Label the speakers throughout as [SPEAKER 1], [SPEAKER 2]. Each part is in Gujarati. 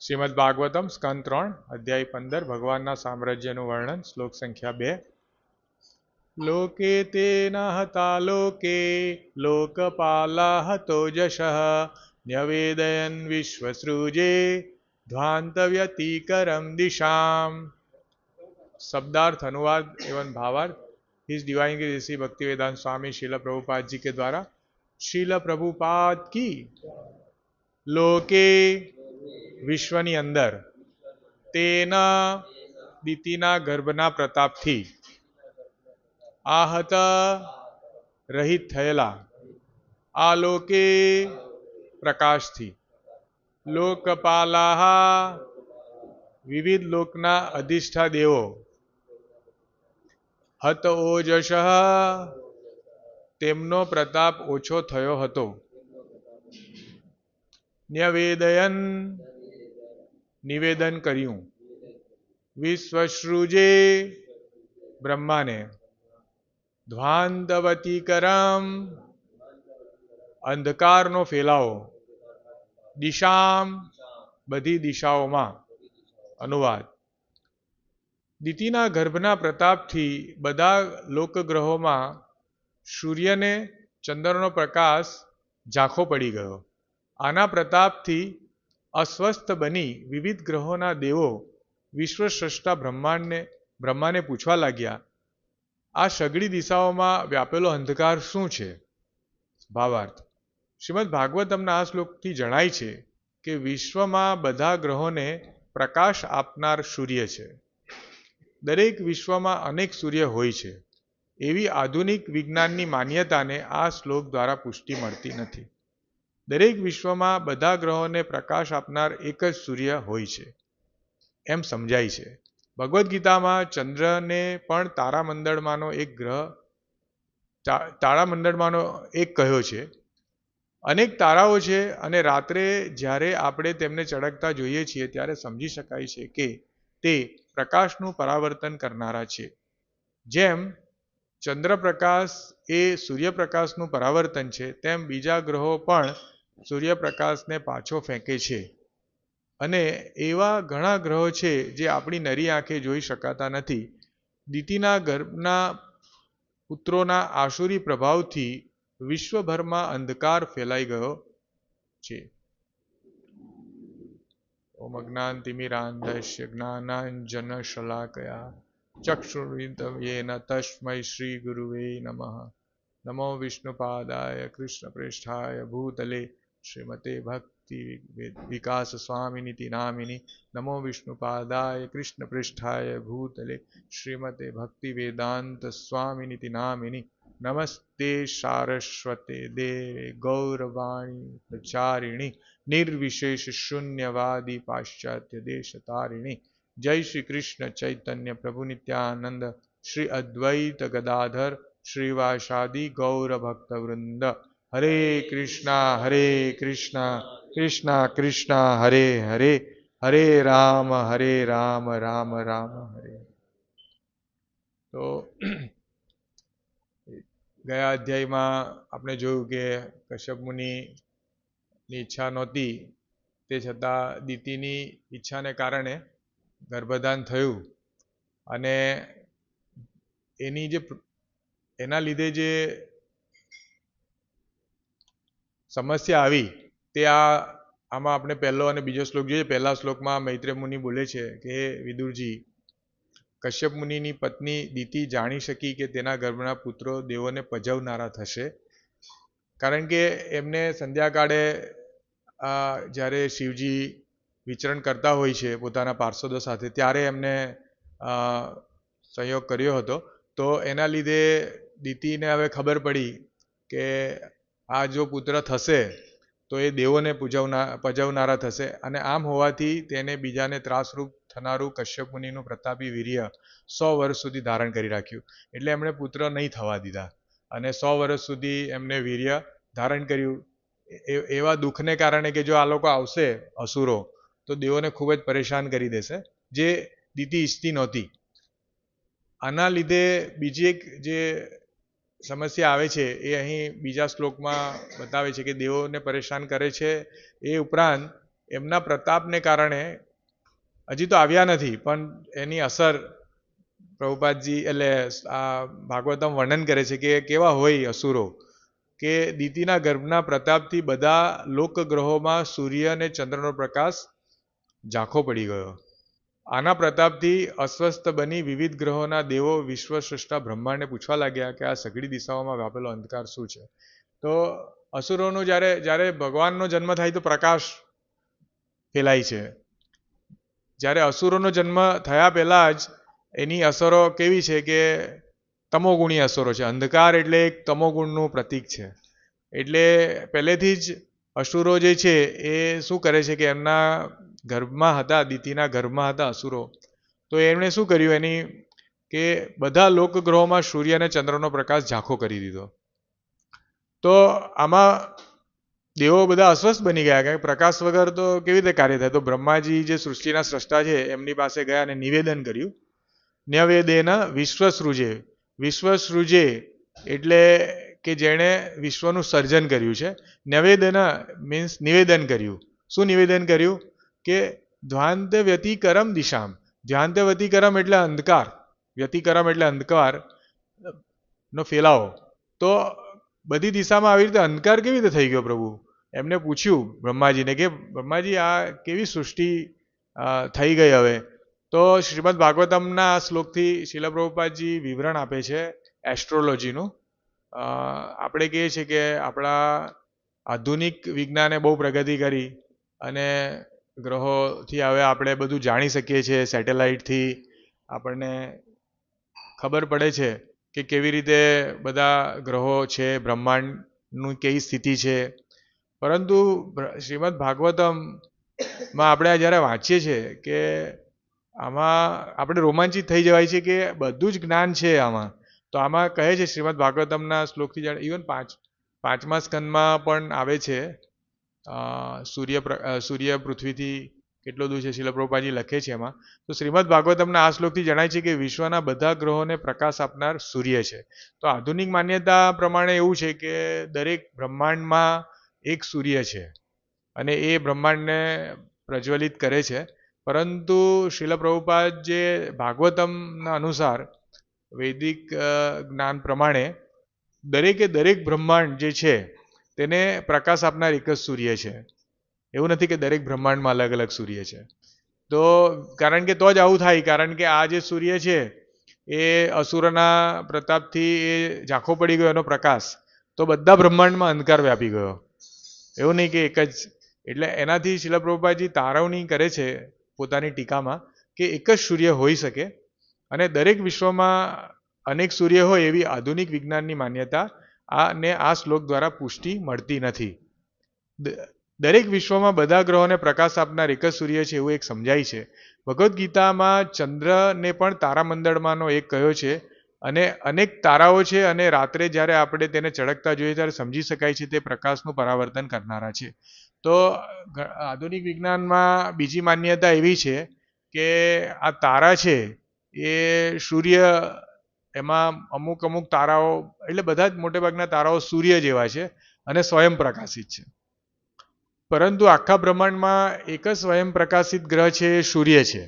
[SPEAKER 1] શ્રીમદ ભાગવતમ સ્કંદ ત્રણ અધ્યાય પંદર ભગવાનના સામ્રાજ્યનું વર્ણન શ્લોક સંખ્યા બે લોકે તેન હતા લોકે લોકપાલા હતો જશ ન્યવેદયન વિશ્વસૃજે ધ્વાંતવ્યતિકરમ દિશામ शब्दार्थ अनुवाद एवं भावार्थ इस डिवाइन के ऋषि भक्ति वेदांत स्वामी शिल प्रभुपाद जी के द्वारा शिल प्रभुपाद की लोके વિશ્વની અંદર તેના દીતિના ગર્ભના પ્રતાપથી આહત રહિત થયેલા આ લોકે પ્રકાશથી લોકપાલાહ વિવિધ લોકના અધિષ્ઠા દેવો હત ઓજશ તેમનો પ્રતાપ ઓછો થયો હતો. ન્યવેદયન નિવેદન કર્યું. વિશ્વશ્રુજે બ્રહ્માને ધ્વાંતવતીકરમ અંધકારનો ફેલાવો, દિશામ બધી દિશાઓમાં. અનુવાદ. દિતિના ગર્ભના પ્રતાપથી બધા લોકગ્રહોમાં સૂર્યને ચંદ્રનો પ્રકાશ ઝાંખો પડી ગયો. આના પ્રતાપથી અસ્વસ્થ બની વિવિધ ગ્રહોના દેવો વિશ્વસ્રષ્ટા બ્રહ્માંડને, બ્રહ્માને પૂછવા લાગ્યા, આ સગડી દિશાઓમાં વ્યાપેલો અંધકાર શું છે? ભાવાર્થ, શ્રીમદ ભાગવતમના આ શ્લોકથી જણાય છે કે વિશ્વમાં બધા ગ્રહોને પ્રકાશ આપનાર સૂર્ય છે. દરેક વિશ્વમાં અનેક સૂર્ય હોય છે. એવી આધુનિક વિજ્ઞાનની માન્યતાને આ શ્લોક દ્વારા પુષ્ટિ મળતી નથી. દરેક વિશ્વમાં બધા ગ્રહોને પ્રકાશ આપનાર એક જ સૂર્ય હોય છે. એમ સમજાય છે. ભગવદ્ ગીતામાં ચંદ્રને પણ તારામંડળમાંનો એક ગ્રહ તારામંડળમાંનો એક કહ્યો છે. અનેક તારાઓ છે અને રાત્રે જ્યારે આપણે તેમને ચળકતા જોઈએ છીએ ત્યારે સમજી શકાય છે કે તે પ્રકાશનું પરાવર્તન કરનારા છે. જેમ ચંદ્રપ્રકાશ એ સૂર્યપ્રકાશનું પરાવર્તન છે, તેમ બીજા ગ્રહો પણ સૂર્યપ્રકાશને પાછો ફેંકે છે. અને એવા ઘણા ગ્રહો છે જે આપણી નરી આંખે જોઈ શકાતા નથી. દીતીના ગર્ભના પુત્રોના આસુરી પ્રભાવથી વિશ્વભરમાં અંધકાર ફેલાઈ ગયો છે. ઓમ અજ્ઞાનતિમિરાંધસ્ય જ્ઞાનાંજન શલાકયા ચક્ષુર્વિતયેન તસ્મૈ શ્રી ગુરુવે નમઃ. નમો વિષ્ણુપાદાય કૃષ્ણ પ્રેષ્ઠાય ભૂતલે શ્રીમતે ભક્તિ વિકાસ સ્વામિનીતિ નામિની નમો વિષ્ણુપાદાય કૃષ્ણ પૃષ્ઠાય ભૂતલે શ્રીમતે ભક્તિ વેદાંત સ્વામિનીતિ નામિની નમસ્તે સારસ્વતે દેવે ગૌરવાણી પ્રચારિણી નિર્વિશેષ શૂન્યવાદી પાશ્ચાત્ય દેશ તારિણી જય શ્રી કૃષ્ણ ચૈતન્ય પ્રભુ નિત્યાનંદ શ્રી અદ્વૈત ગદાધર શ્રીવાસાદિ ગૌર ભક્ત વૃંદ હરે કૃષ્ણ હરે કૃષ્ણ કૃષ્ણ કૃષ્ણ, હરે હરે હરે રામ હરે રામ રામ રામ, હરે. તો ગયા અધ્યાયમાં આપણે જોયું કે કશ્યપ મુનિની ઈચ્છા નહોતી, તે છતાં દીતિની ઈચ્છાને કારણે ગર્ભધાન થયું. અને એની જે એના લીધે જે સમસ્યા આવી, તે આ, આમાં આપણે પહેલો અને બીજો શ્લોક જોઈએ. પહેલા શ્લોકમાં મૈત્રેય મુનિ બોલે છે કે વિદુરજી, કશ્યપ મુનિની પત્ની દીતિ જાણી શકી કે તેના ગર્ભના પુત્રો દેવોને પજવનારા થશે. કારણ કે એમને સંધ્યાકાળે જ્યારે શિવજી વિચરણ કરતા હોય છે પોતાના પાર્ષદો સાથે, ત્યારે એમને સહયોગ કર્યો હતો. તો એના લીધે દીતિને હવે ખબર પડી કે આ જો પુત્ર થશે, તો એ દેવોને પૂજવના, પજવનારા થશે. અને આમ હોવાથી તેને બીજાને ત્રાસરૂપ થનારું કશ્યપ મુનિનું પ્રતાપી વીર્ય સો વર્ષ સુધી ધારણ કરી રાખ્યું. એટલે એમણે પુત્ર નહીં થવા દીધા. અને સો વર્ષ સુધી એમને વીર્ય ધારણ કર્યું. એવા દુઃખને કારણે કે જો આ લોકો આવશે, અસુરો, તો દેવોને ખૂબ જ પરેશાન કરી દેશે, જે દીતિ ઈચ્છતી નહોતી. આના લીધે બીજી એક જે સમસ્યા આવે છે એ અહીં બીજા શ્લોકમાં બતાવે છે કે દેવોને પરેશાન કરે છે. એ ઉપરાંત એમના પ્રતાપને કારણે હજી તો આવ્યા નથી, પણ એની અસર પ્રભુપાદજી એટલે આ ભાગવતમ વર્ણન કરે છે કે કેવા હોય અસુરો કે દીતીના ગર્ભના પ્રતાપથી બધા લોકગ્રહોમાં સૂર્ય અને ચંદ્રનો પ્રકાશ ઝાંખો પડી ગયો. આના પ્રતાપથી અસ્વસ્થ બની વિવિધ ગ્રહોના દેવો વિશ્વ સૃષ્ટા બ્રહ્માંડને પૂછવા લાગ્યા કે આ સઘળી દિશાઓમાં વ્યાપેલો અંધકાર શું છે? તો અસુરોનો જ્યારે જ્યારે ભગવાનનો જન્મ થાય તો પ્રકાશ ફેલાય છે. જ્યારે અસુરોનો જન્મ થયા પહેલાં જ એની અસરો કેવી છે કે તમોગુણી અસરો છે. અંધકાર એટલે એક તમોગુણનું પ્રતીક છે. એટલે પહેલેથી જ અસુરો જે છે એ શું કરે છે કે એમના ગર્ભમાં હતા દિતિના ગર્ભમાં હતા અસુરો. તો એમણે શું કર્યું? એની કે બધા લોકગ્રહોમાં સૂર્ય અને ચંદ્રનો પ્રકાશ ઝાંખો કરી દીધો. તો આમાં દેવો બધા અસ્વસ્થ બની ગયા કે પ્રકાશ વગર તો કેવી રીતે કાર્ય થાય? તો બ્રહ્માજી જે સૃષ્ટિના સ્રષ્ટા છે, એમની પાસે ગયા અને નિવેદન કર્યું. ન્યવેદેન વિશ્વસૃજે. વિશ્વસૃજે એટલે કે જેણે વિશ્વનું સર્જન કર્યું છે. નવેદન મીન્સ નિવેદન કર્યું. શું નિવેદન કર્યું? કે ધ્વાંત વ્યતિકરમ દિશામ. ધ્યાંત વ્યતિકરમ એટલે અંધકાર. વ્યતિકરમ એટલે અંધકાર નો ફેલાવો. તો બધી દિશામાં આવી રીતે અંધકાર કેવી રીતે થઈ ગયો પ્રભુ? એમને પૂછ્યું બ્રહ્માજીને કે બ્રહ્માજી, આ કેવી સૃષ્ટિ થઈ ગઈ હવે? તો શ્રીમદ ભાગવતમના શ્લોકથી શિલ પ્રભુપાદજી વિવરણ આપે છે એસ્ટ્રોલોજીનું. આપણે કહીએ છીએ કે આપણા આધુનિક વિજ્ઞાને બહુ પ્રગતિ કરી અને ગ્રહોથી હવે આપણે બધું જાણી શકીએ છીએ, સેટેલાઇટથી આપણને ખબર પડે છે કે કેવી રીતે બધા ગ્રહો છે, બ્રહ્માંડનું કેવી સ્થિતિ છે. પરંતુ શ્રીમદ ભાગવતમમાં આપણે જ્યારે વાંચીએ છીએ કે આમાં આપણે રોમાંચિત થઈ જવાય છે કે બધું જ જ્ઞાન છે આમાં. તો આમાં કહે છે શ્રીમદ ભાગવતમના શ્લોકથી જાણે ઇવન પાંચ, પાંચમા સ્કંદમાં પણ આવે છે સૂર્ય સૂર્ય પૃથ્વીથી કેટલો દૂર છે? શિલ પ્રભુપાદજી લખે છે એમાં. તો શ્રીમદ ભાગવતમના આ શ્લોકથી જણાય છે કે વિશ્વના બધા ગ્રહોને પ્રકાશ આપનાર સૂર્ય છે. તો આધુનિક માન્યતા પ્રમાણે એવું છે કે દરેક બ્રહ્માંડમાં એક સૂર્ય છે અને એ બ્રહ્માંડને પ્રજ્વલિત કરે છે. પરંતુ શિલ પ્રભુપાદ જે ભાગવતમના અનુસાર વૈદિક જ્ઞાન પ્રમાણે દરેકે દરેક બ્રહ્માંડ જે છે તેને પ્રકાશ આપનાર એક જ સૂર્ય છે. એવું નથી કે દરેક બ્રહ્માંડમાં અલગ અલગ સૂર્ય છે. તો કારણ કે તો જ આવું થાય, કારણ કે આ જે સૂર્ય છે, એ અસુરના પ્રતાપથી એ ઝાંખો પડી ગયો એનો પ્રકાશ, તો બધા બ્રહ્માંડમાં અંધકાર વ્યાપી ગયો. એવું નહીં કે એક જ. એટલે એનાથી શિલા પ્રભુપાદજી તારવણી કરે છે પોતાની ટીકામાં કે એક જ સૂર્ય હોઈ શકે અને દરેક વિશ્વમાં અનેક સૂર્ય હોય એવી આધુનિક વિજ્ઞાનની માન્યતા આને આ શ્લોક દ્વારા પુષ્ટિ મળતી નથી. દરેક વિશ્વમાં બધા ગ્રહોને પ્રકાશ આપનાર એક જ સૂર્ય છે એવું એક સમજાય છે. ભગવદ્ ગીતામાં ચંદ્રને પણ તારામંડળમાંનો એક કહ્યો છે અને અનેક તારાઓ છે અને રાત્રે જ્યારે આપણે તેને ચળકતા જોઈએ ત્યારે સમજી શકાય છે તે પ્રકાશનું પરાવર્તન કરનારા છે. તો આધુનિક વિજ્ઞાનમાં બીજી માન્યતા એવી છે કે આ તારા છે એ સૂર્ય એમાં અમુક અમુક તારાઓ, એટલે બધા જ મોટેભાગના તારાઓ સૂર્ય જેવા છે અને સ્વયં પ્રકાશિત છે. પરંતુ આખા બ્રહ્માંડમાં એક જ સ્વયં પ્રકાશિત ગ્રહ છે, એ સૂર્ય છે.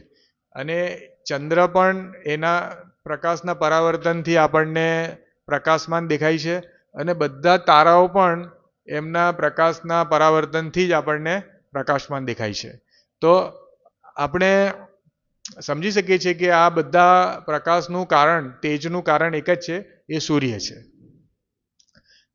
[SPEAKER 1] અને ચંદ્ર પણ એના પ્રકાશના પરાવર્તનથી આપણને પ્રકાશમાન દેખાય છે અને બધા તારાઓ પણ એમના પ્રકાશના પરાવર્તનથી જ આપણને પ્રકાશમાન દેખાય છે. તો આપણે સમજી શકીએ છીએ કે આ બધા પ્રકાશનું કારણ, તેજનું કારણ એક જ છે, એ સૂર્ય છે.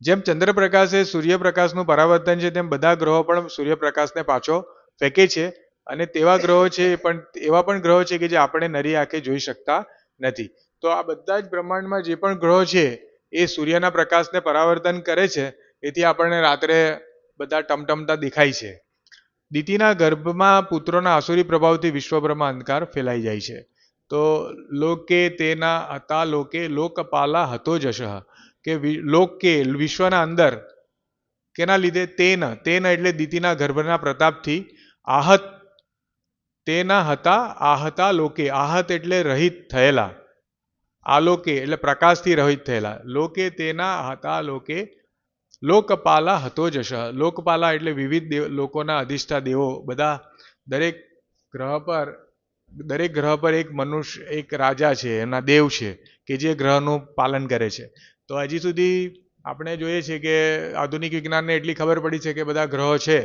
[SPEAKER 1] જેમ ચંદ્રપ્રકાશ એ સૂર્યપ્રકાશનું પરાવર્તન છે, તેમ બધા ગ્રહો પણ સૂર્યપ્રકાશને પાછો ફેંકે છે અને તેવા ગ્રહો છે પણ, એવા પણ ગ્રહો છે કે જે આપણે નરી આંખે જોઈ શકતા નથી. તો આ બધા જ બ્રહ્માંડમાં જે પણ ગ્રહો છે, એ સૂર્યના પ્રકાશને પરાવર્તન કરે છે, એથી આપણને રાત્રે બધા ટમટમતા દેખાય છે. દીતિના ગર્ભમાં પુત્રોના આસુરી પ્રભાવથી વિશ્વભરમાં અંધકાર ફેલાઈ જાય છે. તો લોકે તેના, હતા લોકે લોકપાલા હતો જશ કે લોકે વિશ્વના અંદર, કેના લીધે તેન તેન એટલે દીતિના ગર્ભના પ્રતાપથી આહત, તેના હતા, આહતા લોકે, આહત એટલે રહિત થયેલા. આલોકે એટલે પ્રકાશથી રહિત થયેલા. લોકે તેના, હતા લોકે લોકપાલા હતો જશ લોકપાલા એટલે વિવિધ લોકોના અધિષ્ઠા દેવો. બધા દરેક ગ્રહ પર, દરેક ગ્રહ પર એક મનુષ્ય, એક રાજા છે એમના દેવ છે, કે જે ગ્રહનું પાલન કરે છે. તો હજી સુધી આપણે જોઈએ છીએ કે આધુનિક વિજ્ઞાનને એટલી ખબર પડી છે કે બધા ગ્રહો છે,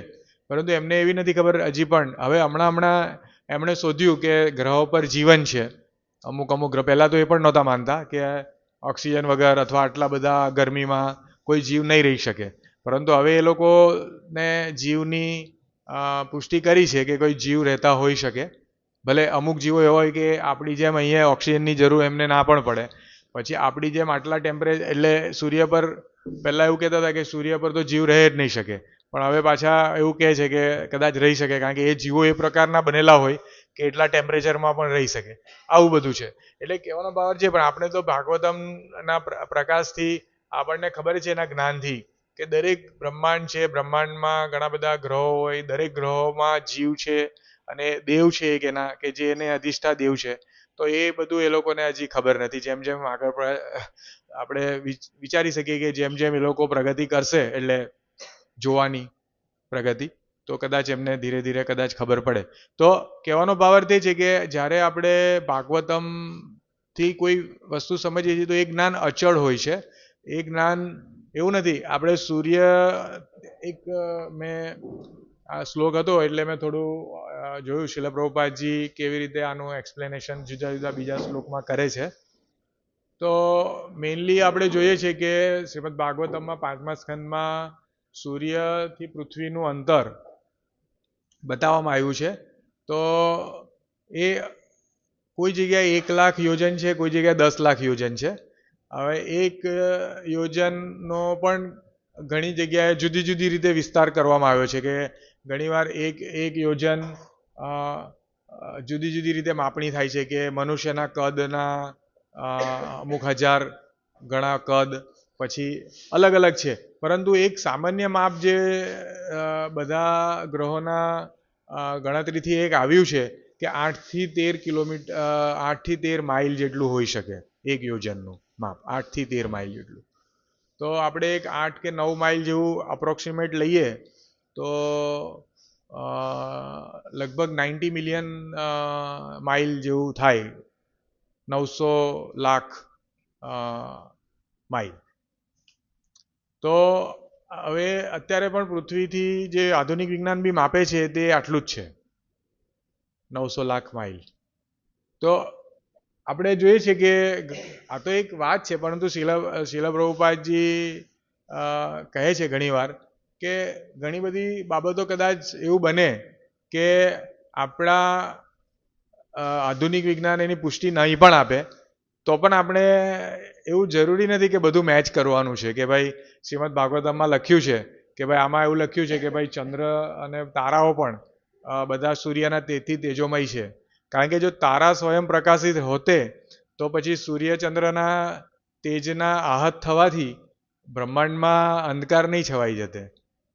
[SPEAKER 1] પરંતુ એમને એવી નથી ખબર હજી પણ. હવે હમણાં હમણાં એમણે શોધ્યું કે ગ્રહો પર જીવન છે. અમુક અમુક ગ્રહ, પહેલાં તો એ પણ નહોતા માનતા કે ઓક્સિજન વગર અથવા આટલા બધા ગરમીમાં કોઈ જીવ નહીં રહી શકે. પરંતુ હવે એ લોકોને જીવની પુષ્ટિ કરી છે કે કોઈ જીવ રહેતા હોઈ શકે. ભલે અમુક જીવો એવા હોય કે આપણી જેમ અહીંયા ઓક્સિજનની જરૂર એમને ના પણ પડે. પછી આપણી જેમ આટલા ટેમ્પરેચર એટલે સૂર્ય પર, પહેલાં એવું કહેતા હતા કે સૂર્ય પર તો જીવ રહે જ નહીં શકે. પણ હવે પાછા એવું કહે છે કે કદાચ રહી શકે, કારણ કે એ જીવો એ પ્રકારના બનેલા હોય કે એટલા ટેમ્પરેચરમાં પણ રહી શકે. આવું બધું છે. એટલે કહેવાનો ભાવ છે, પણ આપણે તો ભાગવતમના પ્ર- પ્રકાશથી આપણને ખબર છે એના જ્ઞાનથી કે દરેક બ્રહ્માંડ છે, બ્રહ્માંડમાં ઘણા બધા ગ્રહો હોય, દરેક ગ્રહોમાં જીવ છે અને દેવ છે એક એના, કે જે એને અધિષ્ઠા દેવ છે. તો એ બધું એ લોકોને હજી ખબર નથી. જેમ જેમ આગળ આપણે વિચારી શકીએ કે જેમ જેમ એ લોકો પ્રગતિ કરશે એટલે જોવાની પ્રગતિ, તો કદાચ એમને ધીરે ધીરે કદાચ ખબર પડે. તો કહેવાનો પાવર તે છે કે જ્યારે આપણે ભાગવતમથી કોઈ વસ્તુ સમજીએ છીએ તો એ જ્ઞાન અચળ હોય છે. એ જ્ઞાન એવું નથી. આપણે સૂર્ય, એક મેં આ શ્લોક હતો એટલે મેં થોડું જોયું શિલ પ્રભુપાદજી કેવી રીતે આનું એક્સપ્લેનેશન જુદા જુદા બીજા શ્લોકમાં કરે છે. તો મેઇનલી આપણે જોઈએ છીએ કે શ્રીમદ ભાગવતમમાં પાંચમા સ્કંદમાં સૂર્યથી પૃથ્વીનું અંતર બતાવવામાં આવ્યું છે. તો એ કોઈ જગ્યાએ એક લાખ યોજન છે, કોઈ જગ્યાએ દસ લાખ યોજન છે. હવે એક યોજનનો પણ ઘણી જગ્યાએ જુદી જુદી રીતે વિસ્તાર કરવામાં આવ્યો છે કે ઘણીવાર એક એક યોજન જુદી જુદી રીતે માપણી થાય છે કે મનુષ્યના કદના અમુક હજાર ગણા કદ, પછી અલગ અલગ છે. પરંતુ એક સામાન્ય માપ જે બધા ગ્રહોના ગણતરીથી એક આવ્યું છે કે આઠથી તેર કિલોમીટર આઠથી તેર માઇલ જેટલું હોઈ શકે એક યોજનનું. માપ આઠથી તેર માઇલ જેટલું. તો આપણે એક આઠ કે નવ માઇલ જેવું અપ્રોક્સિમેટ લઈએ, તો લગભગ નાઇન્ટી મિલિયન માઇલ જેવું થાય. નવસો લાખ માઇલ. તો હવે અત્યારે પણ પૃથ્વીથી જે આધુનિક વિજ્ઞાન બી માપે છે તે આટલું જ છે. નવસો લાખ માઇલ. તો આપણે જોઈએ છીએ કે આ તો એક વાત છે, પરંતુ શિલા શિલા પ્રભુપાદજી કહે છે ઘણીવાર કે ઘણી બધી બાબતો કદાચ એવું બને કે આપણા આધુનિક વિજ્ઞાન એની પુષ્ટિ નહીં પણ આપે, તો પણ આપણે એવું જરૂરી નથી કે બધું મેચ કરવાનું છે કે ભાઈ શ્રીમદ ભાગવતમમાં લખ્યું છે કે ભાઈ આમાં એવું લખ્યું છે કે ભાઈ ચંદ્ર અને તારાઓ પણ બધા સૂર્યના તેથી તેજોમય છે. કારણ કે જો તારા સ્વયં પ્રકાશિત હોતે, તો પછી સૂર્ય ચંદ્રના તેજના આહત થવાથી બ્રહ્માંડમાં અંધકાર નહીં છવાઈ જતે.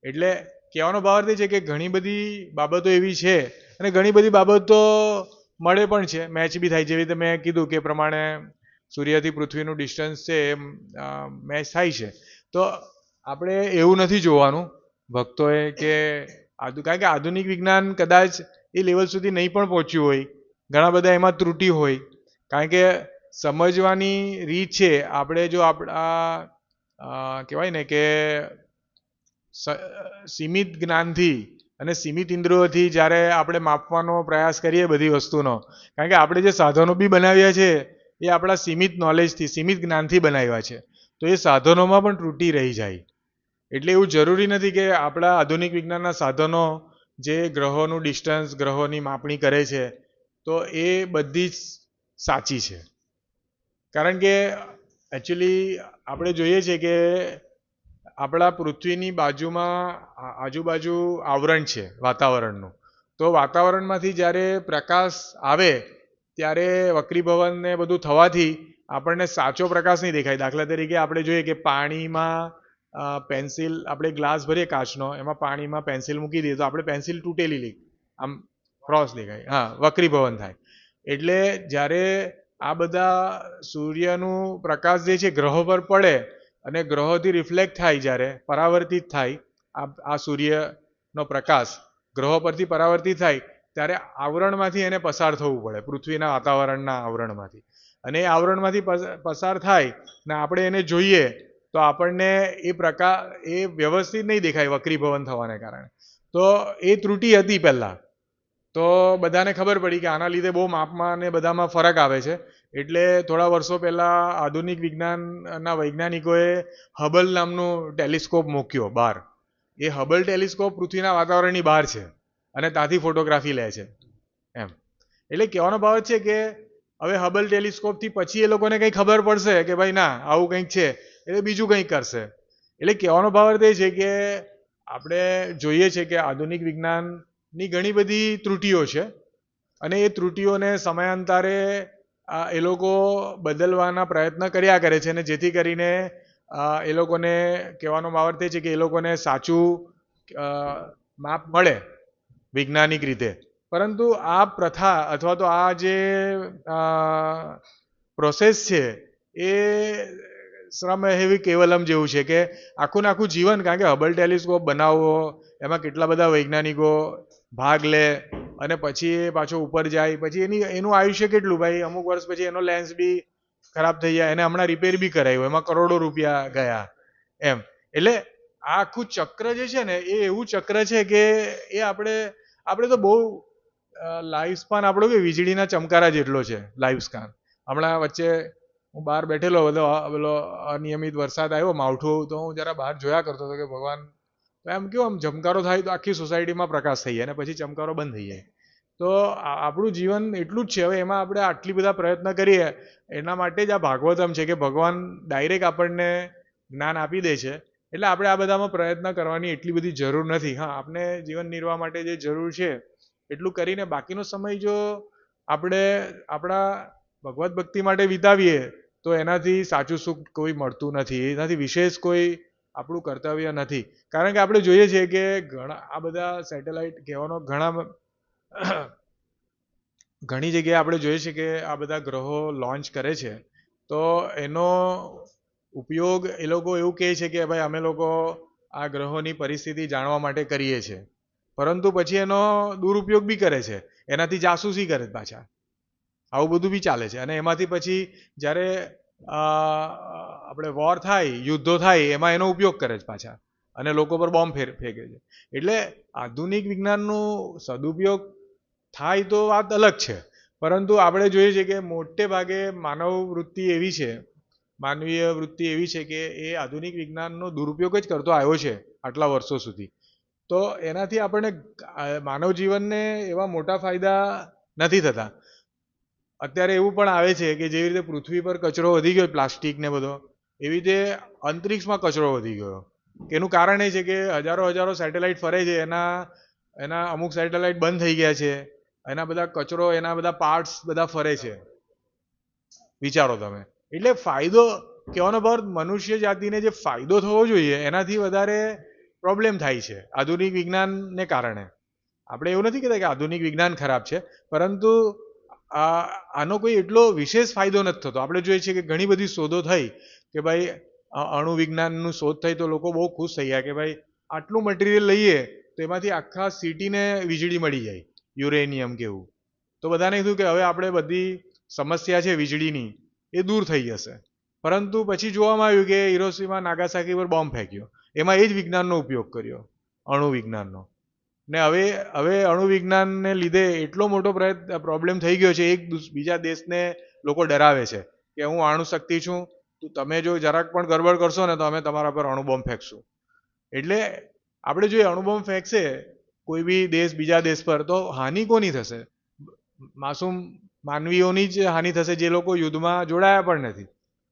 [SPEAKER 1] એટલે કહેવાનો ભાવ એ છે કે ઘણી બધી બાબતો એવી છે અને ઘણી બધી બાબતો મળે પણ છે. મેચ બી થાય. જેવી રીતે મેં કીધું કે પ્રમાણે સૂર્યથી પૃથ્વીનું ડિસ્ટન્સ છે એ મેચ થાય છે. તો આપણે એવું નથી જોવાનું ભક્તોએ કે આધુ કારણ કે આધુનિક વિજ્ઞાન કદાચ એ લેવલ સુધી નહીં પણ પહોંચ્યું હોય. ઘણા બધા એમાં ત્રુટિ હોય. કારણ કે સમજવાની રીત છે, આપણે જો આપણા કહેવાય ને કે સીમિત જ્ઞાનથી અને સીમિત ઇન્દ્રિયોથી જ્યારે આપણે માપવાનો પ્રયાસ કરીએ બધી વસ્તુનો, કારણ કે આપણે જે સાધનો બી બનાવ્યા છે, એ આપણા સીમિત નોલેજથી સીમિત જ્ઞાનથી બનાવ્યા છે. તો એ સાધનોમાં પણ ત્રુટી રહી જાય. એટલે એવું જરૂરી નથી કે આપણા આધુનિક વિજ્ઞાનના સાધનો જે ગ્રહોનું ડિસ્ટન્સ ગ્રહોની માપણી કરે છે તો એ બધી જ સાચી છે. કારણ કે એકચ્યુઅલી આપણે જોઈએ છે કે આપણા પૃથ્વીની બાજુમાં આજુબાજુ આવરણ છે, વાતાવરણનું. તો વાતાવરણમાંથી જ્યારે પ્રકાશ આવે, ત્યારે વક્રીભવન ને બધું થવાથી આપણને સાચો પ્રકાશ નહીં દેખાય. દાખલા તરીકે આપણે જોઈએ કે પાણીમાં પેન્સિલ, આપણે ગ્લાસ ભરીએ કાચનો, એમાં પાણીમાં પેન્સિલ મૂકી દઈએ તો આપણે પેન્સિલ તૂટેલી આમ ક્રોસ દેખાય હા વક્રીભવન થાય. એટલે જ્યારે આ બધા સૂર્યનું પ્રકાશ જે છે ગ્રહો પર પડે અને ગ્રહોથી રિફ્લેક્ટ થાય જ્યારે, પરાવર્તિત થાય, આ આ સૂર્યનો પ્રકાશ ગ્રહો પરથી પરાવર્તિત થાય, ત્યારે આવરણમાંથી એને પસાર થવું પડે, પૃથ્વીના વાતાવરણના આવરણમાંથી. અને એ આવરણમાંથી પસ- પસાર થાય ને આપણે એને જોઈએ, તો આપણને એ પ્રકાર એ વ્યવસ્થિત નહીં દેખાય વક્રીભવન થવાને કારણે. તો એ ત્રુટિ હતી પહેલાં. તો બધાને ખબર પડી કે આના લીધે બહુ માપમાં ને બધામાં ફરક આવે છે. એટલે થોડા વર્ષો પહેલાં આધુનિક વિજ્ઞાનના વૈજ્ઞાનિકોએ હબલ નામનું ટેલિસ્કોપ મૂક્યો બહાર. એ હબલ ટેલિસ્કોપ પૃથ્વીના વાતાવરણની બહાર છે અને ત્યાંથી ફોટોગ્રાફી લે છે. એમ. એટલે કહેવાનો ભાવ છે કે હવે હબલ ટેલિસ્કોપથી પછી એ લોકોને કંઈ ખબર પડશે કે ભાઈ ના, આવું કંઈક છે. એટલે બીજું કંઈક કરશે. એટલે કહેવાનો ભાવ એ છે કે આપણે જોઈએ છે કે આધુનિક વિજ્ઞાનની ઘણી બધી ત્રુટિઓ છે. અને એ ત્રુટિઓને સમયાંતરે એ લોકો બદલવાના પ્રયત્ન કર્યા કરે છે અને જેથી કરીને એ લોકોને કહેવાનો ભાવાર્થ એ છે કે એ લોકોને સાચું માપ મળે વૈજ્ઞાનિક રીતે. પરંતુ આ પ્રથા અથવા તો આ જે પ્રોસેસ છે એ શ્રમ એવી કેવલમ જેવું છે કે આખું ને આખું જીવન, કારણ કે હબલ ટેલિસ્કોપ બનાવવો એમાં કેટલા બધા વૈજ્ઞાનિકો ભાગ લે અને પછી એ પાછો ઉપર જાય. પછી એની, એનું આયુષ્ય કેટલું ભાઈ? અમુક વર્ષ પછી એનો લેન્સ બી ખરાબ થઈ જાય. એને હમણાં રિપેર બી કરાયું. એમાં કરોડો રૂપિયા ગયા. એમ. એટલે આ આખું ચક્ર જે છે ને, એ એવું ચક્ર છે કે એ આપણે આપણે તો બહુ લાઈફ સ્પાન આપણો કે વીજળીના ચમકારા જેટલો છે લાઈફ સ્પાન હમણાં વચ્ચે હું બહાર બેઠેલો બધો પેલો અનિયમિત વરસાદ આવ્યો, માવઠું તો હું જરા બહાર જોયા કરતો હતો કે ભગવાન એમ કેવું, આમ ચમકારો થાય તો આખી સોસાયટીમાં પ્રકાશ થઈ જાય અને પછી ચમકારો બંધ થઈ જાય. તો આપણું જીવન એટલું જ છે. હવે એમાં આપણે આટલી બધા પ્રયત્ન કરીએ, એના માટે જ આ ભાગવતમ છે કે ભગવાન ડાયરેક્ટ આપણને જ્ઞાન આપી દે છે. એટલે આપણે આ બધામાં પ્રયત્ન કરવાની એટલી બધી જરૂર નથી. હા, આપણે જીવન નિર્વાહ માટે જે જરૂર છે, એટલું કરીને બાકીનો સમય જો આપણે આપણા ભગવત ભક્તિ માટે વિતાવીએ, તો એનાથી સાચું સુખ કોઈ મળતું નથી. એનાથી વિશેષ કોઈ આપણું કર્તવ્ય નથી. કારણ કે આપણે જોઈએ છીએ કે ઘણા, આ બધા સેટેલાઇટ કહેવાનો ઘણા ઘણી જગ્યાએ આપણે જોઈએ છીએ કે આ બધા ગ્રહો લોન્ચ કરે છે. તો એનો ઉપયોગ એ લોકો એવું કહે છે કે ભાઈ અમે લોકો આ ગ્રહોની પરિસ્થિતિ જાણવા માટે કરીએ છીએ. પરંતુ પછી એનો દુરુપયોગ બી કરે છે. એનાથી જાસૂસી કરે પાછા. આવું બધું બી ચાલે છે. અને એમાંથી પછી જ્યારે આપણે વોર થાય, યુદ્ધો થાય, એમાં એનો ઉપયોગ કરે છે પાછા. અને લોકો પર બોમ્બ ફેર, ફેંકે છે. એટલે આધુનિક વિજ્ઞાનનો સદુપયોગ થાય તો વાત અલગ છે. પરંતુ આપણે જોઈએ છીએ કે મોટે ભાગે માનવ વૃત્તિ એવી છે, માનવીય વૃત્તિ એવી છે કે એ આધુનિક વિજ્ઞાનનો દુરુપયોગ જ કરતો આવ્યો છે આટલા વર્ષો સુધી. તો એનાથી આપણને માનવ જીવનને એવા મોટા ફાયદા નથી થતા. અત્યારે એવું પણ આવે છે કે જેવી રીતે પૃથ્વી પર કચરો વધી ગયો પ્લાસ્ટિક ને બધો, એવી રીતે અંતરિક્ષમાં કચરો વધી ગયો. એનું કારણ એ છે કે હજારો હજારો સેટેલાઇટ ફરે છે, એના એના અમુક સેટેલાઇટ બંધ થઈ ગયા છે, એના બધા કચરો, એના બધા પાર્ટ્સ બધા ફરે છે. વિચારો તમે. એટલે ફાયદો, કહેવાનો ભાવ મનુષ્ય જાતિને જે ફાયદો થવો જોઈએ, એનાથી વધારે પ્રોબ્લેમ થાય છે, આધુનિક વિજ્ઞાનને કારણે. આપણે એવું નથી કહેતા કે આધુનિક વિજ્ઞાન ખરાબ છે, પરંતુ આનો કોઈ એટલો વિશેષ ફાયદો નથી થતો. આપણે જોઈએ છીએ કે ઘણી બધી શોધો થઈ કે ભાઈ અણુ વિજ્ઞાનનું શોધ થઈ તો લોકો બહુ ખુશ થઈ ગયા કે ભાઈ, આટલું મટીરિયલ લઈએ તો એમાંથી આખા સિટીને વીજળી મળી જાય યુરેનિયમ કેવું તો બધાને કીધું કે હવે આપણે બધી સમસ્યા છે વીજળીની, એ દૂર થઈ જશે. પરંતુ પછી જોવામાં આવ્યું કે હિરોશીમા નાગાસાકી પર બોમ્બ ફેંક્યો. એમાં એ જ વિજ્ઞાનનો ઉપયોગ કર્યો અણુ વિજ્ઞાનનો ને હવે હવે અણુ વિજ્ઞાનને લીધે એટલો મોટો પ્રયત્ન પ્રોબ્લેમ થઈ ગયો છે, એક બીજા દેશને લોકો ડરાવે છે કે હું અણુ શક્તિ છું તો તમે જો જરાક પણ ગડબડ કરશો ને તો અમે તમારા પર અણુબોમ્બ ફેંકશું. એટલે આપણે જો એ અણુબોમ્બ ફેંકશે, કોઈ બી દેશ બીજા દેશ પર, તો હાનિ કોની થશે? માસૂમ માનવીઓની જ હાનિ થશે જે લોકો યુદ્ધમાં જોડાયા પણ નથી.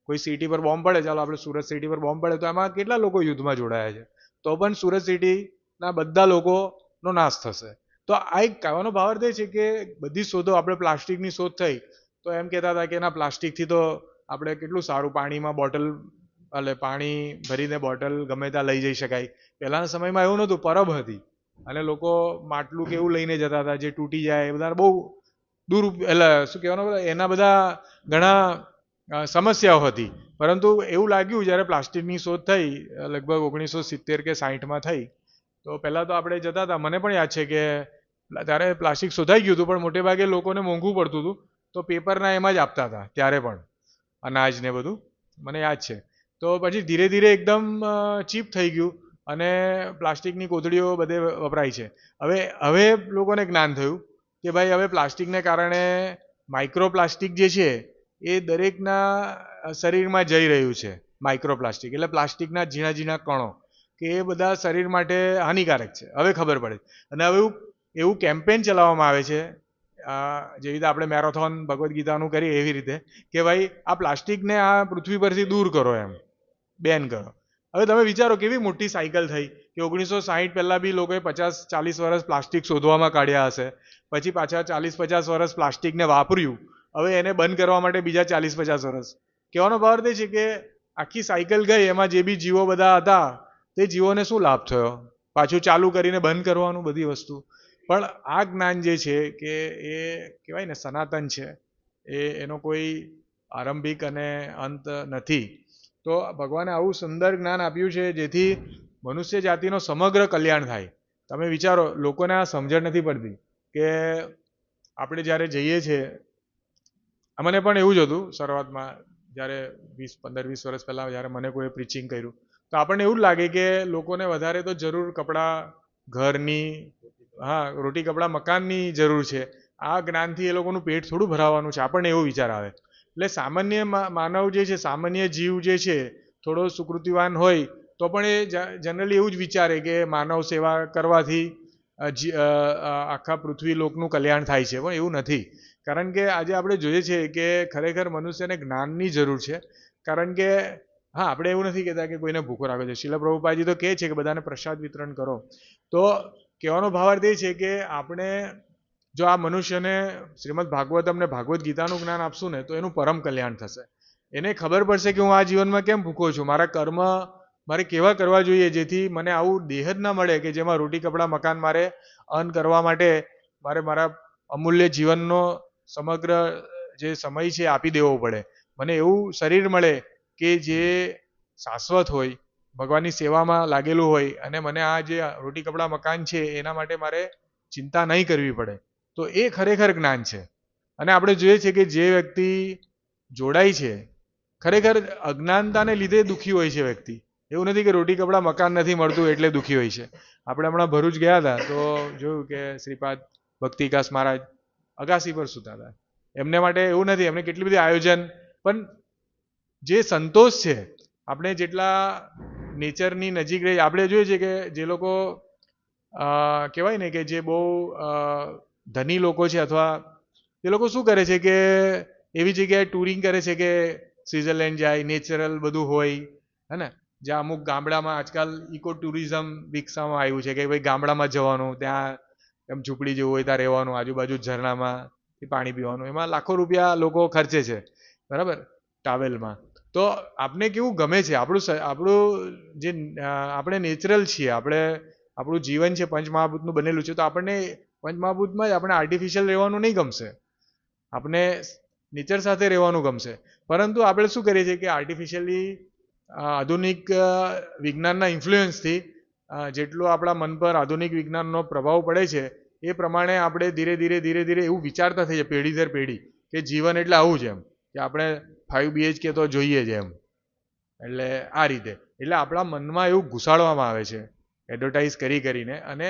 [SPEAKER 1] કોઈ સિટી પર બોમ્બ પડે, ચાલો આપણે સુરત સિટી પર બોમ્બ પડે, તો એમાં કેટલા લોકો યુદ્ધમાં જોડાયા છે? તો પણ સુરત સિટીના બધા લોકોનો નાશ થશે. તો આ એક કહેવાનો ભાવાર્થ એ છે કે બધી શોધો, આપણે પ્લાસ્ટિકની શોધ થઈ, તો એમ કહેતા હતા કે ના, પ્લાસ્ટિકથી તો આપણે કેટલું સારું પાણીમાં બોટલ, એટલે પાણી ભરીને બોટલ ગમે ત્યાં લઈ જઈ શકાય. પહેલાના સમયમાં એવું નહોતું, પરબ હતી. અને લોકો માટલું કેવું લઈને જતા હતા, જે તૂટી જાય, એ બધા બહુ દૂર એટલે શું કહેવાનું એના બધા ઘણા સમસ્યાઓ હતી. પરંતુ એવું લાગ્યું જ્યારે પ્લાસ્ટિકની શોધ થઈ, લગભગ ઓગણીસો સિત્તેર કે સાહીઠમાં થઈ, તો પહેલાં તો આપણે જતા હતા. મને પણ યાદ છે કે ત્યારે પ્લાસ્ટિક શોધાઈ ગયું હતું, પણ મોટે ભાગે લોકોને મોંઘું પડતું હતું. તો પેપરના એમાં જ આપતા હતા, ત્યારે પણ. અનાજ ને બધું, મને યાદ છે. તો પછી ધીરે ધીરે એકદમ ચીપ થઈ ગયું અને પ્લાસ્ટિકની કોથળીઓ બધે વપરાય છે. હવે હવે લોકોને જ્ઞાન થયું કે ભાઈ હવે પ્લાસ્ટિકને કારણે માઇક્રોપ્લાસ્ટિક જે છે એ દરેકના શરીરમાં જઈ રહ્યું છે, માઇક્રોપ્લાસ્ટિક. એટલે પ્લાસ્ટિકના ઝીણા ઝીણા કણો, કે એ બધા શરીર માટે હાનિકારક છે. હવે ખબર પડે. અને હવે એવું એવું કેમ્પેન ચલાવવામાં આવે છે જેવી રીતે આપણે મેરેથોન ભગવદ્ ગીતાનું કરીએ એવી રીતે કે ભાઈ, આ પ્લાસ્ટિકને આ પૃથ્વી પરથી દૂર કરો એમ, બેન કરો. હવે તમે વિચારો કેવી મોટી સાયકલ થઈ કે ઓગણીસો સાહીઠ પહેલાં બી લોકોએ પચાસ ચાલીસ વર્ષ પ્લાસ્ટિક શોધવામાં કાઢ્યા હશે, પછી પાછા ચાલીસ પચાસ વર્ષ પ્લાસ્ટિકને વાપર્યું, હવે એને બંધ કરવા માટે બીજા ચાલીસ પચાસ વર્ષ. કહેવાનો ભાવ એ છે કે આખી સાયકલ ગઈ, એમાં જે બી જીવો બધા હતા, તે જીવોને શું લાભ થયો? પાછું ચાલુ કરીને બંધ કરવાનું બધી વસ્તુ. પણ આ જ્ઞાન જે છે કે એ કહેવાય ને સનાતન છે, એ એનો કોઈ આરંભિક અને અંત નથી. તો ભગવાને આવું સુંદર જ્ઞાન આપ્યું છે જેથી મનુષ્ય જાતિનો સમગ્ર કલ્યાણ થાય. તમે વિચારો, લોકોને આ સમજણ નથી પડતી કે આપણે જ્યારે જઈએ છીએ મને પણ એવું જ હતું શરૂઆતમાં, જ્યારે વીસ, પંદર, વીસ વર્ષ પહેલાં જ્યારે મને કોઈ પ્રીચિંગ કર્યું. તો આપણને એવું જ લાગે કે લોકોને વધારે તો જરૂર કપડાં, ઘરની હા, રોટી, કપડાં, મકાનની જરૂર છે. આ જ્ઞાનથી એ લોકોનું પેટ થોડું ભરાવાનું છે. આપણને એવો વિચાર આવે. એટલે સામાન્ય માનવ જે છે, સામાન્ય જીવ જે છે, થોડો સુકૃતિવાન હોય, તો પણ એ જનરલી એવું જ વિચારે કે માનવ સેવા કરવાથી આખા પૃથ્વી લોકનું કલ્યાણ થાય છે. પણ એવું નથી. કારણ કે આજે આપણે જોઈએ છીએ કે ખરેખર મનુષ્યને જ્ઞાનની જરૂર છે. કારણ કે, હા, આપણે એવું નથી કહેતા કે કોઈને ભૂખો રાખો છે. શિલા પ્રભુપાજી તો કહે છે કે બધાને પ્રસાદ વિતરણ કરો. તો કહેવાનો ભાવાર્થ એ છે કે આપણે જો આ મનુષ્યને શ્રીમદ ભાગવત ને ભાગવત ગીતાનું જ્ઞાન આપશું ને, તો એનું પરમ કલ્યાણ થશે. એને ખબર પડશે કે હું આ જીવનમાં કેમ ભૂખો છું? મારા કર્મ મારે કેવા કરવા જોઈએ જેથી મને આવું દેહ જ ના મળે કે જેમાં રોટી, કપડાં, મકાન મારે અર્ન કરવા માટે મારે મારા અમૂલ્ય જીવનનો સમગ્ર જે સમય છે આપી દેવો પડે. મને એવું શરીર મળે કે જે શાશ્વત હોય ભગવાનની સેવામાં લાગેલું હોય અને મને આ જે રોટી કપડાં મકાન છે, એના માટે મારે ચિંતા નહીં કરવી પડે. તો એ ખરેખર જ્ઞાન છે. અને આપણે જોઈએ છીએ કે જે વ્યક્તિ જોડાય છે, ખરેખર અજ્ઞાનતાને લીધે દુઃખી હોય છે વ્યક્તિ. એવું નથી કે રોટી કપડાં મકાન નથી મળતું એટલે દુઃખી હોય છે. આપણે હમણાં ભરૂચ ગયા હતા, તો જોયું કે શ્રીપાદ ભક્તિકાસ મહારાજ અગાસી પર સૂતા હતા. એમને માટે એવું નથી, એમને કેટલી બધી આયોજન. પણ જે સંતોષ છે, આપણે જેટલા નેચરની નજીક રહી. આપણે જોઈએ છીએ કે જે લોકો કહેવાય ને કે જે બહુ ધની લોકો છે અથવા એ લોકો શું કરે છે કે એવી જગ્યાએ ટુરિંગ કરે છે કે સ્વિટ્ઝરલેન્ડ જાય નેચરલ બધું હોય, હે ને? જ્યાં અમુક ગામડામાં આજકાલ ઇકો ટુરિઝમ વિકસાવવામાં આવ્યું છે કે ભાઈ ગામડામાં જવાનું, ત્યાં એમ ઝૂંપડી જેવું હોય ત્યાં રહેવાનું, આજુબાજુ ઝરણામાં પાણી પીવાનું. એમાં લાખો રૂપિયા લોકો ખર્ચે છે. બરાબર? ટ્રાવેલમાં તો આપણે કેવું ગમે છે? આપણું આપણું જે આપણે નેચરલ છીએ, આપણે, આપણું જીવન છે પંચમહાભૂતનું બનેલું છે, તો આપણને પંચમહાભૂતમાં જ આપણે આર્ટિફિશિયલ રહેવાનું નહીં ગમશે. આપણે નેચર સાથે રહેવાનું ગમશે. પરંતુ આપણે શું કરીએ છીએ કે આર્ટિફિશિયલી આધુનિક વિજ્ઞાનના ઇન્ફ્લુઅન્સથી જેટલો આપણા મન પર આધુનિક વિજ્ઞાનનો પ્રભાવ પડે છે, એ પ્રમાણે આપણે ધીરે ધીરે ધીરે ધીરે એવું વિચારતા થઈએ, પેઢી દર પેઢી, કે જીવન એટલે આવું જ એમ. કે આપણે ફાઇવ બીએચકે તો જોઈએ જ એમ. એટલે આ રીતે. એટલે આપણા મનમાં એવું ઘુસાડવામાં આવે છે એડવર્ટાઇઝ કરી કરીને. અને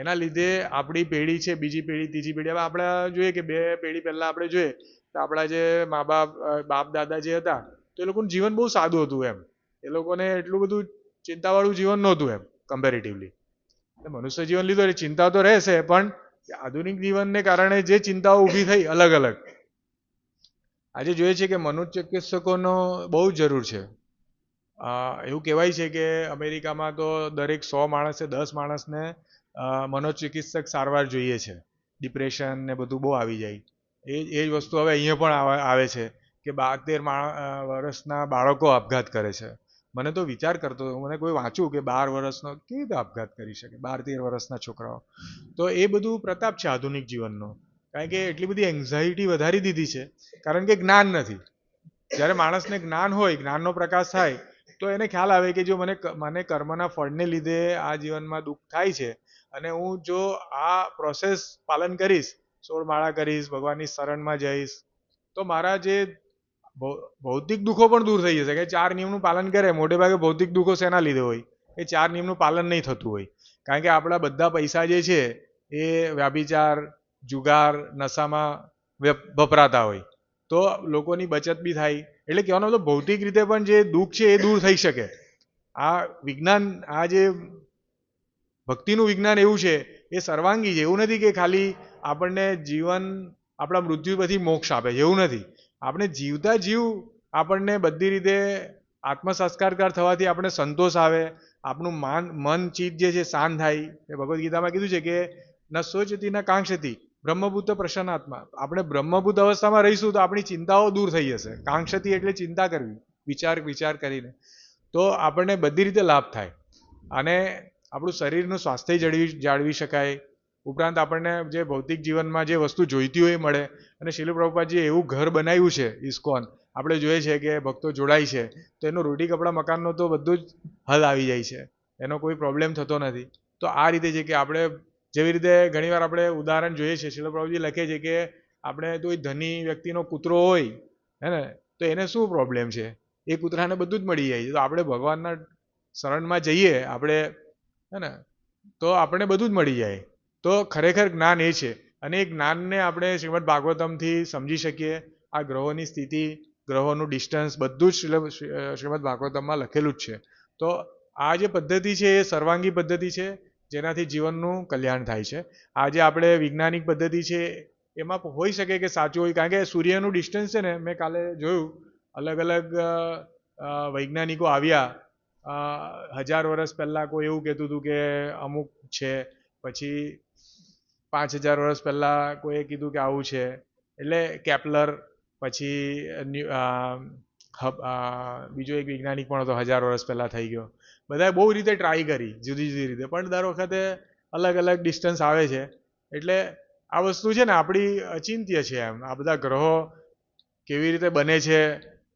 [SPEAKER 1] એના લીધે આપણી પેઢી છે, બીજી પેઢી, ત્રીજી પેઢી. હવે આપણે જોઈએ કે બે પેઢી પહેલાં આપણે જોઈએ, તો આપણા જે મા બાપ બાપ દાદા જે હતા, તો એ લોકોનું જીવન બહુ સાદું હતું એમ. એ લોકોને એટલું બધું ચિંતાવાળું જીવન નહોતું એમ કમ્પેરેટિવલી એટલે મનુષ્ય જીવન લીધું એટલે ચિંતા તો રહેશે, પણ આધુનિક જીવનને કારણે જે ચિંતાઓ ઊભી થઈ અલગ અલગ આજે જોઈએ છે કે મનોચિકિત્સકોનો બહુ જરૂર છે. એવું કહેવાય છે કે અમેરિકામાં તો દરેક સો માણસે દસ માણસને મનોચિકિત્સક સારવાર જોઈએ છે. ડિપ્રેશન ને બધું બહુ આવી જાય. એ એ જ વસ્તુ હવે અહીંયા પણ આવે છે કે બાર તેર મા- વર્ષના બાળકો આપઘાત કરે છે. મને તો વિચાર કરતો મને કોઈ વાંચ્યું કે બાર વર્ષનો કેવી રીતે આપઘાત કરી શકે, બાર તેર વર્ષના છોકરાઓ. તો એ બધું પ્રતાપ છે આધુનિક જીવનનો. કારણ કે એટલી બધી એન્ઝાયટી વધારી દીધી છે. કારણ કે જ્ઞાન નથી. જ્યારે માણસને જ્ઞાન હોય, જ્ઞાનનો પ્રકાશ થાય, તો એને ખ્યાલ આવે કે જો મને મને કર્મના ફળને લીધે આ જીવનમાં દુઃખ થાય છે અને હું જો આ પ્રોસેસ પાલન કરીશ, સોળ માળા કરીશ, ભગવાનની શરણમાં જઈશ, તો મારા જે ભૌતિક દુઃખો પણ દૂર થઈ જશે. કે ચાર નિયમનું પાલન કરે, મોટે ભાગે ભૌતિક દુઃખો શેના લીધે હોય? એ ચાર નિયમનું પાલન નહીં થતું હોય. કારણ કે આપણા બધા પૈસા જે છે, એ વ્યાભિચાર જુગાર, નશામાં વેપ- વપરાતા હોય. તો લોકોની બચત બી થાય. એટલે કહેવાનો મતલબ ભૌતિક રીતે પણ જે દુઃખ છે એ દૂર થઈ શકે. આ વિજ્ઞાન, આ જે ભક્તિનું વિજ્ઞાન એવું છે, એ સર્વાંગી છે. એવું નથી કે ખાલી આપણને જીવન, આપણા મૃત્યુ પછી મોક્ષ આપે છે. એવું નથી. આપણે જીવતા જીવ આપણને બધી રીતે આત્મસંસ્કારકાર થવાથી આપણે સંતોષ આવે. આપણું માન, મન, ચિત્ત જે છે શાંત થાય. એ ભગવદ્ ગીતામાં કીધું છે કે, ન સોચતી, ન કાંક્ષતી. બ્રહ્મભૂત પ્રસન્નાત્મા. આપણે બ્રહ્મભૂત અવસ્થામાં રહીશું તો આપણી ચિંતાઓ દૂર થઈ જશે. કાંક્ષતી એટલે ચિંતા કરવી. વિચાર વિચાર કરીને. તો આપણને બધી રીતે લાભ થાય. અને આપણું શરીરનું સ્વાસ્થ્ય જળવી, જાળવી શકાય. ઉપરાંત આપણને જે ભૌતિક જીવનમાં જે વસ્તુ જોઈતી હોય એ મળે. અને શિલ પ્રભુપાદજીએ એવું ઘર બનાવ્યું છે, ઇસ્કોન. આપણે જોઈએ છે કે ભક્તો જોડાય છે. તો એનો રોટી કપડાં, મકાનનો તો બધું જ હલ આવી જાય છે. એનો કોઈ પ્રોબ્લેમ થતો નથી. તો આ રીતે છે કે આપણે જેવી રીતે ઘણીવાર આપણે ઉદાહરણ જોઈએ છીએ શિલ પ્રભુજી લખે છે કે આપણે કોઈ ધની વ્યક્તિનો કૂતરો હોય, હે ને, તો એને શું પ્રોબ્લેમ છે? એ કૂતરાને બધું જ મળી જાય તો આપણે ભગવાનના શરણમાં જઈએ, આપણે, હે ને, તો આપણે બધું જ મળી જાય. તો ખરેખર જ્ઞાન એ છે. અને એ જ્ઞાનને આપણે શ્રીમદ ભાગવતમથી સમજી શકીએ. આ ગ્રહોની સ્થિતિ, ગ્રહોનું ડિસ્ટન્સ બધું જ શ્રીમદ ભાગવતમમાં લખેલું જ છે. તો આ જે પદ્ધતિ છે, એ સર્વાંગી પદ્ધતિ છે. જેનાથી જીવનનું કલ્યાણ થાય છે. આ જે આપણે વૈજ્ઞાનિક પદ્ધતિ છે, એમાં હોઈ શકે કે સાચું હોય, કારણ કે સૂર્યનું ડિસ્ટન્સ છે ને, મેં કાલે જોયું, અલગ અલગ વૈજ્ઞાનિકો આવ્યા હજાર વર્ષ પહેલાં કોઈ એવું કહેતું હતું કે અમુક છે, પછી પાંચ હજાર વર્ષ પહેલાં કોઈએ કીધું કે આવું છે, એટલે કેપ્લર, પછી બીજો એક વૈજ્ઞાનિક પણ હતો, હજાર વર્ષ પહેલાં થઈ ગયો. બધાએ બહુ રીતે ટ્રાય કરી, જુદી જુદી રીતે. પણ દર વખતે અલગ અલગ ડિસ્ટન્સ આવે છે. એટલે આ વસ્તુ છે ને આપણી અચિંત્ય છે એમ. આ બધા ગ્રહો કેવી રીતે બને છે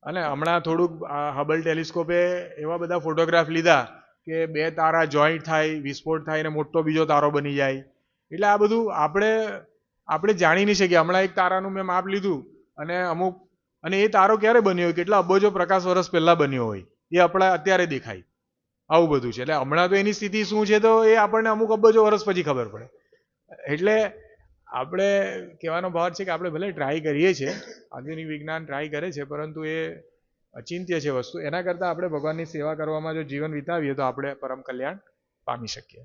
[SPEAKER 1] અને હમણાં થોડુંક હબલ ટેલિસ્કોપે એવા બધા ફોટોગ્રાફ લીધા કે બે તારા જોઈન્ટ થાય, વિસ્ફોટ થાય ને મોટો બીજો તારો બની જાય. એટલે આ બધું આપણે આપણે જાણી નહીં શકીએ. હમણાં એક તારાનું મેં માપ લીધું અને અમુક, અને એ તારો ક્યારે બન્યો હોય? કેટલા અબોજો પ્રકાશ વર્ષ પહેલાં બન્યો હોય? એ આપણા અત્યારે દેખાય. આવું બધું છે. એટલે હમણાં તો એની સ્થિતિ શું છે તો એ આપણને અમુક અબજો વર્ષ પછી ખબર પડે. એટલે આપણે કહેવાનો ભાવ છે કે આપણે ભલે ટ્રાય કરીએ છીએ, આધુનિક વિજ્ઞાન ટ્રાય કરે છે, પરંતુ એ અચિંત્ય છે વસ્તુ. એના કરતાં આપણે ભગવાનની સેવા કરવામાં જો જીવન વિતાવીએ તો આપણે પરમ કલ્યાણ પામી શકીએ.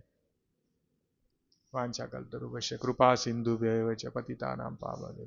[SPEAKER 1] વાંછા કલ્તરુ કૃપા સિંધુ છે પતિતાનામ પાવન.